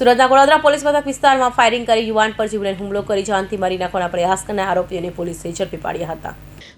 સુરતના ગોળાદરા પોલીસ મથક વિસ્તારમાં ફાયરિંગ કરી યુવાન પર જીવલેણ હુમલો કરી જાનથી મારી નાખવાના પ્રયાસ કરનાર આરોપીઓને પોલીસે ઝડપી પાડ્યા હતા.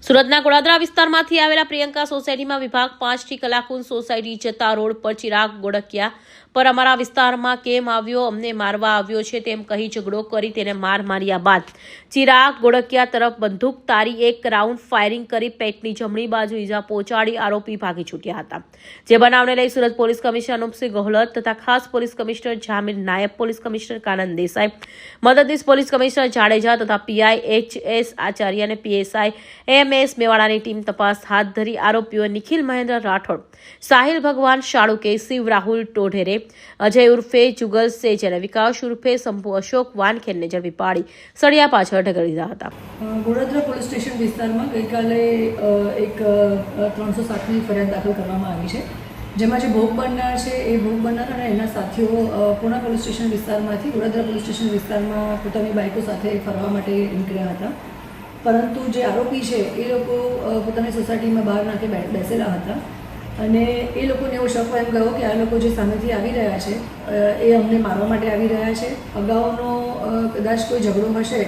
સુરતના ગોળાદરા વિસ્તારમાંથી આવેલા પ્રિયંકા સોસાયટીમાં વિભાગ પાંચથી કલાકુન સોસાયટી જતા રોડ પર ચિરાગ ગોડકિયા પર અમારા વિસ્તારમાં કેમ આવ્યો, અમને મારવા આવ્યો છે તેમ કહી ઝઘડો કરી તેને માર માર્યા બાદ ચિરાગ ગોડકિયા તરફ બંદૂક તારી એક રાઉન્ડ ફાયરિંગ કરી પેટની જમણી બાજુ ઈજા પહોંચાડી આરોપી ભાગી છૂટ્યા હતા. જે બનાવને લઈ સુરત પોલીસ કમિશનર અનુપસિંહ ગોહલત તથા ખાસ પોલીસ કમિશનર જામીર નાયબ પોલીસ કમિશનર કાનંદ દેસાઈ મદદનીશ પોલીસ કમિશનર જાડેજા તથા પીઆઈ એચ આચાર્ય અને પીએસઆઈ એમએસ મેવાડાની ટીમ તપાસ હાથ ધરી આરોપીઓ નિખિલ મહેન્દ્ર રાઠોડ સાહિલ ભગવાન શાળુકે શિવ રાહુલ ટોઢેરે અજય ઉર્ફે જુગલ સેજ અને વિકાસ ઉર્ફે શંભુ અશોક વાનખેડને ઝડપી પાડી સળિયા પાછળ ઢગલી દીધા હતા. અ, પોલીસ સ્ટેશન વિસ્તારમાં ગઈકાલે એક ત્રણસો સાતની ફરિયાદ દાખલ કરવામાં આવી છે. જેમાં જે ભોગ બનનાર છે, એ ભોગ બનનાર અને એના સાથીઓ પૂના પોલીસ સ્ટેશન વિસ્તારમાંથી વડોદરા પોલીસ સ્ટેશન વિસ્તારમાં પોતાની બાઇકો સાથે ફરવા માટે નીકળ્યા હતા. પરંતુ જે આરોપી છે, એ લોકો પોતાની સોસાયટીમાં બહાર નાખે બેસેલા હતા. અને એ લોકોને એવો શક એમ ગયો કે આ લોકો જે સામેથી આવી રહ્યા છે એ અમને મારવા માટે આવી રહ્યા છે. અગાઉનો કદાચ કોઈ ઝઘડો હશે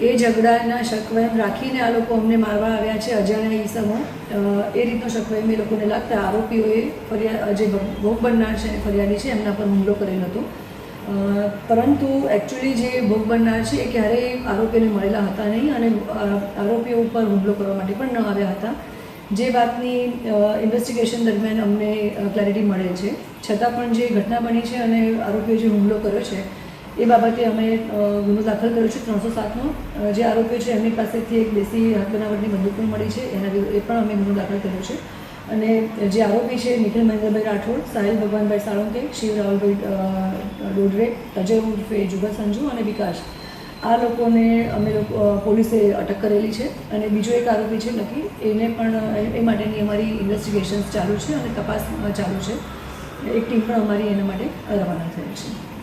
એ ઝઘડાના શકવયમ રાખીને આ લોકો અમને મારવા આવ્યા છે અજાણ્યા ઈસમો. એ રીતનો શકવયમ એ લોકોને લાગતા આરોપીઓએ ફરિયાદ જે ભોગ બનનાર છે ફરિયાદી છે, એમના પર હુમલો કરેલો હતો. પરંતુ એકચ્યુઅલી જે ભોગ બનનાર છે એ ક્યારેય આરોપીને મળેલા હતા નહીં અને આરોપીઓ ઉપર હુમલો કરવા માટે પણ ન આવ્યા હતા. જે વાતની ઇન્વેસ્ટિગેશન દરમિયાન અમને ક્લેરિટી મળે છે. છતાં પણ જે ઘટના બની છે અને આરોપીઓ જે હુમલો કર્યો છે એ બાબતે અમે ગુનો દાખલ કર્યો છે ત્રણસો સાતનો. જે આરોપીઓ છે, એમની પાસેથી એક દેશી હાથ બનાવટની બંદૂક પણ મળી છે. એના એ પણ અમે ગુનો દાખલ કર્યો છે. અને જે આરોપી છે, નિખિલ મહેન્દ્રભાઈ રાઠોડ, સાહિલ ભગવાનભાઈ સાળુંકે, શિવ રાહુલભાઈ ડોડરે, અજય ઉર્ફે જુગલ સંજુ અને વિકાસ. આ લોકોને અમે લોકો પોલીસે અટક કરેલી છે. અને બીજો એક આરોપી છે નક્કી એને પણ એ માટેની અમારી ઇન્વેસ્ટિગેશન્સ ચાલુ છે અને તપાસ ચાલુ છે. એક ટીમ પણ અમારી એના માટે રવાના થયેલ છે.